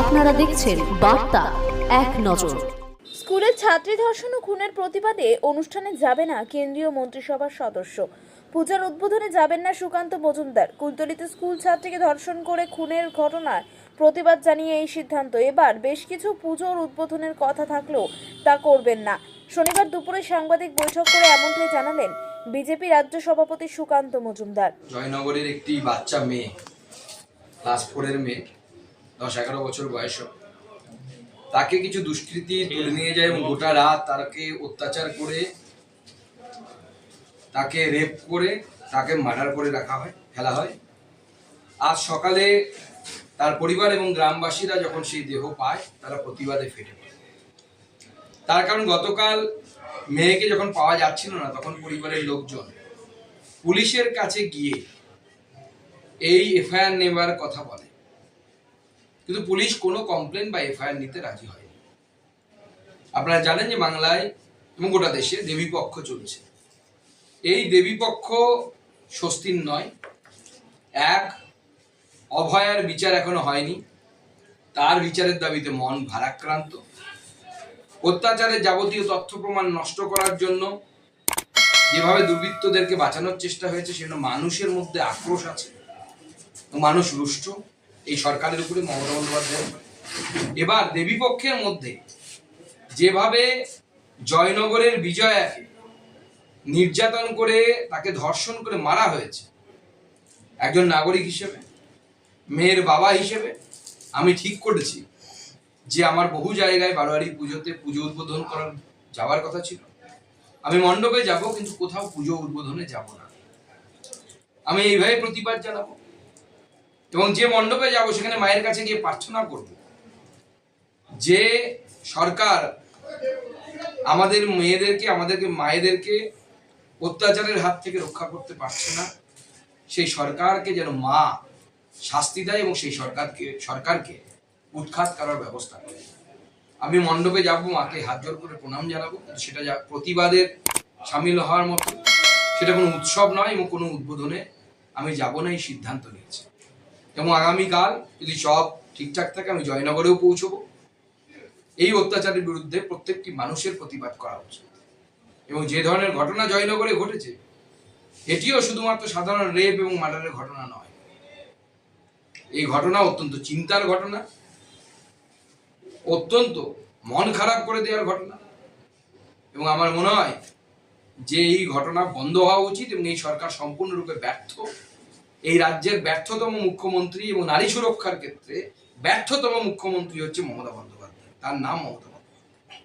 আপনারা দেখছেন বার্তা এক নজর। স্কুলের ছাত্রী ধর্ষণ ও খুনের প্রতিবাদে অনুষ্ঠানে যাবে না কেন্দ্রীয় মন্ত্রিসভার সদস্য। পূজার উদ্বোধনে যাবেন না সুকান্ত মজুমদার। কুলতলিতে স্কুল ছাত্রীকে ধর্ষণ করে খুনের ঘটনার প্রতিবাদ জানিয়ে এই সিদ্ধান্ত। এবার বেশ কিছু পুজোর উদ্বোধনের কথা থাকলেও তা করবেন না। শনিবার দুপুরে সাংবাদিক বৈঠক করে এমনটাই জানালেন বিজেপি রাজ্য সভাপতি সুকান্ত মজুমদার। জয়নগরের একটি বাচ্চা মেয়ে ক্লাস ফোরের মেয়ে দশ এগারো বছর বয়স তাকে কিছু দুষ্কৃতী তুলে নিয়ে যায় এবং গোটা রাত তাকে অত্যাচার করে তাকে রেপ করে তাকে মার্ডার করে রাখা হয় ফেলা হয়। আজ সকালে তার পরিবার এবং গ্রামবাসীরা যখন সেই দেহ পায় তারা প্রতিবাদে ফেটে পড়ে। তার কারণ গতকাল মেয়েকে যখন পাওয়া যাচ্ছিল না তখন পরিবারের লোকজন পুলিশের কাছে গিয়ে এই এফআইআর নেবার কথা বলে। কিন্তু পুলিশ কোনো কমপ্লেন বা এফআইআর নিতে রাজি হয়নি। আপনারা জানেন যে বাংলায় এবং গোটা দেশে দেবীপক্ষ চলছে। এই দেবীপক্ষ স্বস্তির নয়। এক, অভয়ার বিচার এখনও হয়নি। তার বিচারের দাবিতে মন ভারাক্রান্ত। অত্যাচারের যাবতীয় তথ্য প্রমাণ নষ্ট করার জন্য যেভাবে দুর্বৃত্তদেরকে বাঁচানোর চেষ্টা হয়েছে, সেজন্য মানুষের মধ্যে আক্রোশ আছে মানুষ রুষ্ট। এই সরকারের উপরে মমতা বন্দ্যোপাধ্যায়ের উপরে। এবার দেবীপক্ষের মধ্যে যেভাবে জয়নগরের বিজয়াকে নির্যাতন করে তাকে ধর্ষণ করে মারা হয়েছে, একজন নাগরিক হিসেবে, মেয়ের বাবা হিসেবে, আমি ঠিক করেছি যে আমার বহু জায়গায় বারোয়ারি পুজোতে পুজো উদ্বোধন করার যাওয়ার কথা ছিল। আমি মণ্ডপে যাব, কিন্তু কোথাও পুজো উদ্বোধনে যাব না। আমি এইভাবে প্রতিবাদ জানাব। এবং যে মণ্ডপে যাব সেখানে মায়ের কাছে গিয়ে প্রার্থনা করব। যে সরকার আমাদের মেয়েদেরকে, আমাদেরকে মায়েদেরকে অত্যাচারের হাত থেকে রক্ষা করতে পারছে না, সেই সরকারকে যেন মা শাস্তি দেয় এবং সেই সরকারকে সরকারকে উৎখাত করার ব্যবস্থা করে। আমি মণ্ডপে যাব, মাকে হাত জোর করে প্রণাম জানাব সেটা যা প্রতিবাদের সামিল হওয়ার মতো, সেটা কোনো উৎসব নয় এবং কোনো উদ্বোধনে আমি যাব না, এই সিদ্ধান্ত নিয়েছি। এবং আগামীকাল যদি সব ঠিকঠাক থাকে, আমি জয়নগরেও পৌঁছবো। এই অত্যাচারের বিরুদ্ধে প্রত্যেকটি মানুষের প্রতিবাদ করা উচিত। এবং যে ধরনের ঘটনা জয়নগরে ঘটেছে, এটিও শুধুমাত্র সাধারণ রেপ এবং মার্ডারের ঘটনা নয়। এই ঘটনা অত্যন্ত চিন্তার ঘটনা, অত্যন্ত মন খারাপ করে দেওয়ার ঘটনা। এবং আমার মনে হয় যে এই ঘটনা বন্ধ হওয়া উচিত এবং এই সরকার সম্পূর্ণরূপে ব্যর্থ। এই রাজ্যের ব্যর্থতম মুখ্যমন্ত্রী এবং নারী সুরক্ষার ক্ষেত্রে ব্যর্থতম মুখ্যমন্ত্রী হচ্ছে মমতা বন্দ্যোপাধ্যায়। তার নাম মমতা বন্দ্যোপাধ্যায়।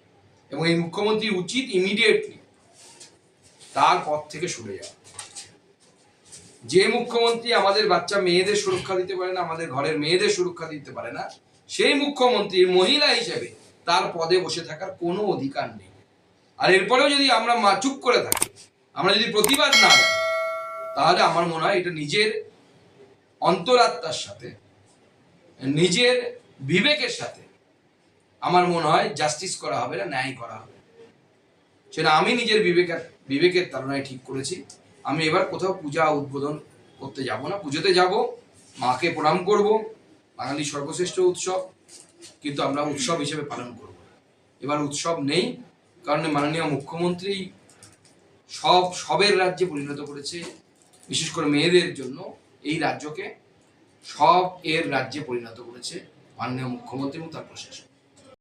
এবং এই মুখ্যমন্ত্রী উচিত ইমিডিয়েটলি তার পথ থেকে সরে যাওয়া। যে মুখ্যমন্ত্রী আমাদের বাচ্চা মেয়েদের সুরক্ষা দিতে পারে না, আমাদের ঘরের মেয়েদের সুরক্ষা দিতে পারে না, সেই মুখ্যমন্ত্রীর মহিলা হিসেবে তার পদে বসে থাকার কোনো অধিকার নেই। আর এরপরেও যদি আমরা চুপ করে থাকি, আমরা যদি প্রতিবাদ না জানাই তাহলে আমার মনে হয় এটা নিজের অন্তরাত্মার সাথে, নিজের বিবেকের সাথে আমার মনে হয় জাস্টিস করা হবে না, ন্যায় করা হবে। সেটা আমি নিজের বিবেকের বিবেকের তাড়নায় ঠিক করেছি। আমি এবার কোথাও পূজা উদ্বোধন করতে যাব না। পুজোতে যাব, মাকে প্রণাম করব বাঙালি সর্বশ্রেষ্ঠ উৎসব, কিন্তু আমরা উৎসব হিসেবে পালন করব এবার উৎসব নেই, কারণ মাননীয় মুখ্যমন্ত্রী সব, সবের রাজ্যে পরিণত করেছে। বিশেষ করে মেয়েদের জন্য এই রাজ্যকে সব এর রাজ্যে পরিণত করেছে মাননীয় মুখ্যমন্ত্রী এবং তার প্রশাসন।